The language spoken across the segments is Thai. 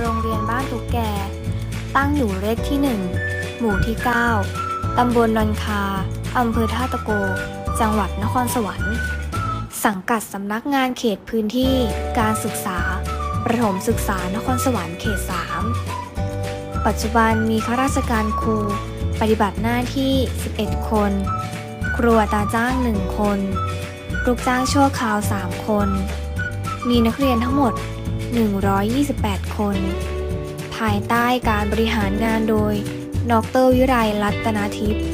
โรงเรียนบ้านตุกแก ตั้งอยู่เลขที่ 1 หมู่ที่ 9 ตำบลดอนคา อำเภอท่าตะโก จังหวัดนครสวรรค์ สังกัดสำนักงานเขตพื้นที่การศึกษา ประถมศึกษานครสวรรค์เขต 3 ปัจจุบันมีข้าราชการครูปฏิบัติหน้าที่ 11 คน ครูอัตาจ้าง 1 คน ลูกจ้างชั่วคราว 3 คน มีนักเรียนทั้งหมด 128 คน ภายใต้การบริหารงานโดยดรวิไลรัตนาทิพย์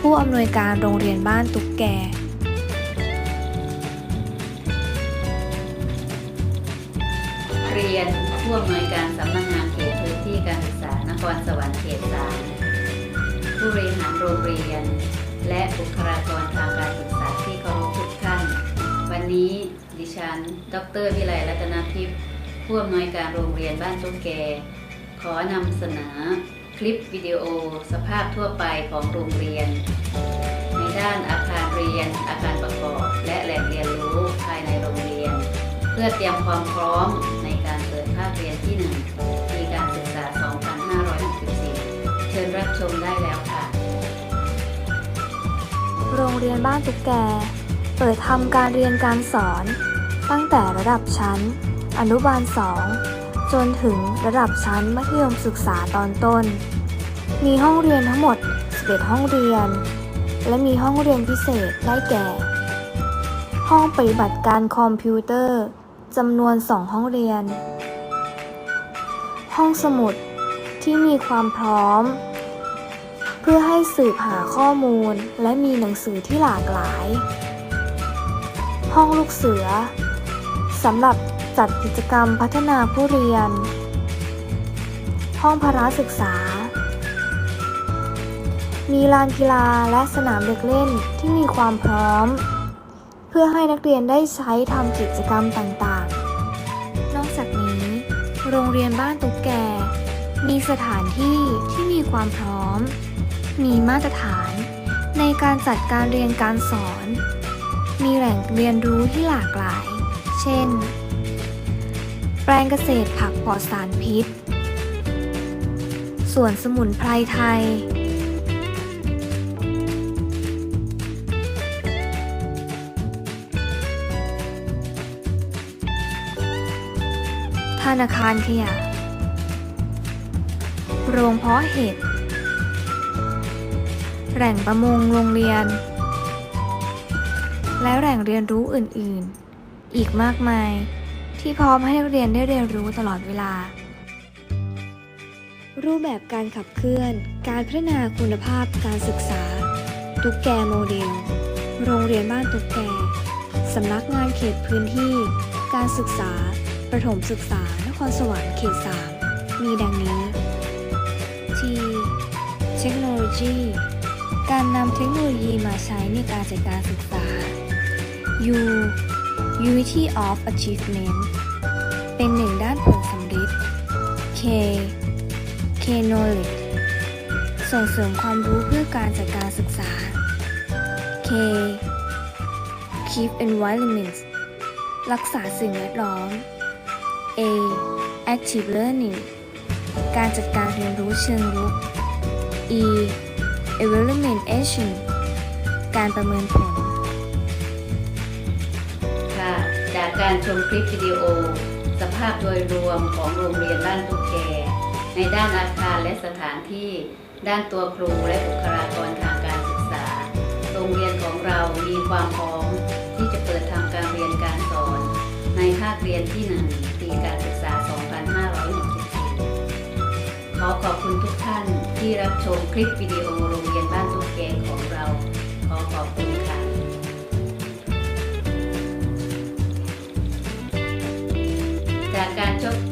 ผู้อำนวยการโรงเรียนบ้านตุ๊กแก เรียนผู้อำนวยการสำนักงานเขตพื้นที่การศึกษานครสวรรค์เขตสามผู้บริหารโรงเรียน และบุคลากรทางการศึกษาที่เคารพทุกท่าน วันนี้ ดิฉันดรวิไลรัตนทิพย์ผู้อำนวยการโรงเรียนบ้านตุ้งแก ขอนำเสนอคลิปวิดีโอสภาพทั่วไปของโรงเรียน ในด้านอาคารเรียน อาคารประกอบ และแหล่งเรียนรู้ภายในโรงเรียน เพื่อเตรียมความพร้อมในการเปิดภาคเรียนที่ 1 ปีการศึกษา 2564 เชิญรับชมได้แล้วค่ะ โรงเรียนบ้านตุกแก เปิดทำการเรียนการสอน ตั้งแต่ระดับชั้น อนุบาล 2 จนถึงระดับชั้นมัธยมศึกษาตอนต้น มีห้องเรียนทั้งหมด 11 ห้องเรียน และมีห้องเรียนพิเศษได้แก่ ห้องปฏิบัติการคอมพิวเตอร์จำนวน 2 ห้องเรียน ห้องสมุดที่มีความพร้อม เพื่อให้สืบหาข้อมูลและมีหนังสือที่หลากหลาย ห้องลูกเสือ สำหรับจัดกิจกรรมพัฒนาผู้เรียน ห้องพละศึกษา มีลานกีฬาและสนามเด็กเล่นที่มีความพร้อม เพื่อให้นักเรียนได้ใช้ทำกิจกรรมต่างๆ นอกจากนี้ โรงเรียนบ้านตุ๊กแก มีสถานที่ที่มีความพร้อม มีมาตรฐาน ในการจัดการเรียนการสอน มีแหล่งเรียนรู้ที่หลากหลาย ช่น แปลงเกษตรผักปลอดสารพิษ สวนสมุนไพรไทย ธนาคารขยะ โรงเพาะเห็ด แหล่งประมงโรงเรียนและแหล่งเรียนรู้อื่น ๆ อีกมากมาย ที่พร้อมให้นักเรียนได้เรียนรู้ตลอดเวลา รูปแบบการขับเคลื่อน การพัฒนาคุณภาพการศึกษา ตุกแกโมเดล โรงเรียนบ้านตุกแกสำนักงานเขตพื้นที่ การศึกษา ประถมศึกษานครสวรรค์เขต 3 มีดังนี้ T เทคโนโลยี การนำเทคโนโลยีมาใช้ในการจัดการศึกษา U Unity of Achievement เป็นหนึ่งด้านผลสำลิด K K Knowledge ส่งเสริมความรู้เพื่อการจัดการศึกษา K Keep Environment รักษาสิ่งแวดล้อม A Active Learning การจัดการเรียนรู้เชิงรุก E Evaluation การประเมินผล การชมคลิปวิดีโอ สภาพโดยรวมของโรงเรียนบ้านตุ๊กแก ในด้านอาคารและสถานที่ ด้านตัวครูและบุคลากรทางการศึกษา โรงเรียนของเรามีความพร้อมที่จะเปิดทำการเรียนการสอน ในภาคเรียนที่ 1 ปีการศึกษา 2564 ขอขอบคุณทุกท่านที่รับชมคลิปวิดีโอโรงเรียนบ้านตุ๊กแกของเรา ขอขอบคุณค่ะ Cà